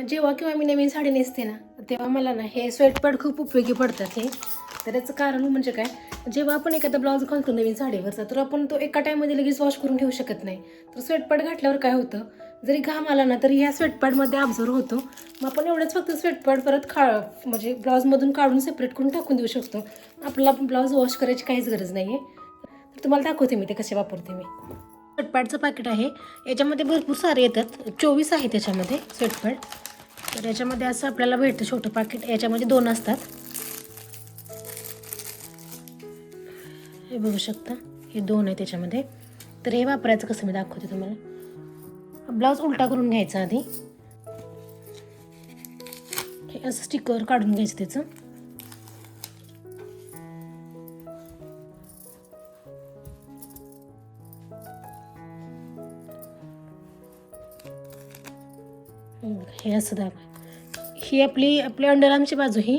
जेव्हा किंवा मी नवीन साडी नेसते ना तेव्हा मला ना हे स्वेटपॅड खूप उपयोगी पडतात हे. तर याचं कारण म्हणजे काय? जेव्हा आपण एखादा ब्लाऊज घालतो नवीन साडीवरचा तर आपण तो एका टाईममध्ये लगेच वॉश करून ठेवू शकत नाही. तर स्वेटपॅड घातल्यावर काय होतं? जरी घाम आला ना तरी ह्या स्वेटपॅडमध्ये ऑब्झर्व होतो. मग आपण एवढंच फक्त स्वेटपॅड परत खा म्हणजे ब्लाऊजमधून काढून सेपरेट करून टाकून देऊ शकतो. आपला ब्लाऊज वॉश करायची काहीच गरज नाही आहे तर तुम्हाला दाखवते मी ते कसे वापरते मी. स्वेटपॅडचं पॅकेट आहे. याच्यामध्ये भरपूर सारे येतात. चोवीस आहे त्याच्यामध्ये स्वेटपॅड तर याच्यामध्ये असं आपल्याला भेटतं छोटं पाकिट याच्यामध्ये दोन असतात. हे बघू शकता. हे दोन आहे त्याच्यामध्ये. तर हे वापरायचं कसं मी दाखवते तुम्हाला. ब्लाऊज उलटा करून घ्यायचा आधी. हे असं स्टिकर काढून घ्यायचं त्याचं. हे असं दाखवा. ही आपली आपली अंडरआर्मची बाजू ही.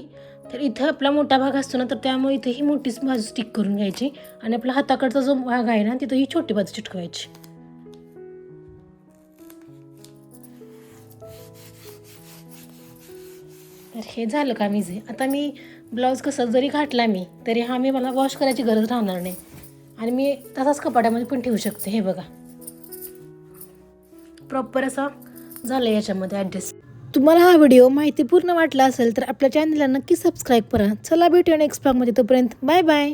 तर इथं आपला मोठा भाग असतो ना तर त्यामुळे इथं ही मोठीच बाजू स्टिक करून घ्यायची. आणि आपला हाताकडचा जो भाग आहे ना तिथं ही छोटी बाजू चिटकवायची. तर हे झालं का मी जे आता मी ब्लाऊज कसं जरी घातला मी तरी हा मी मला वॉश करायची गरज राहणार नाही. आणि मी तसाच कपाट्यामध्ये पण ठेवू शकते हे बघा. प्रॉपर असा झालं याच्यामध्ये ॲडजस्ट तुम्हाला हा व्हिडिओ माहितीपूर्ण वाटला असेल तर आपल्या चॅनलला नक्की सबस्क्राईब करा. चला भेटूया नेक्स्ट ब्लॉगमध्ये तोपर्यंत. Bye bye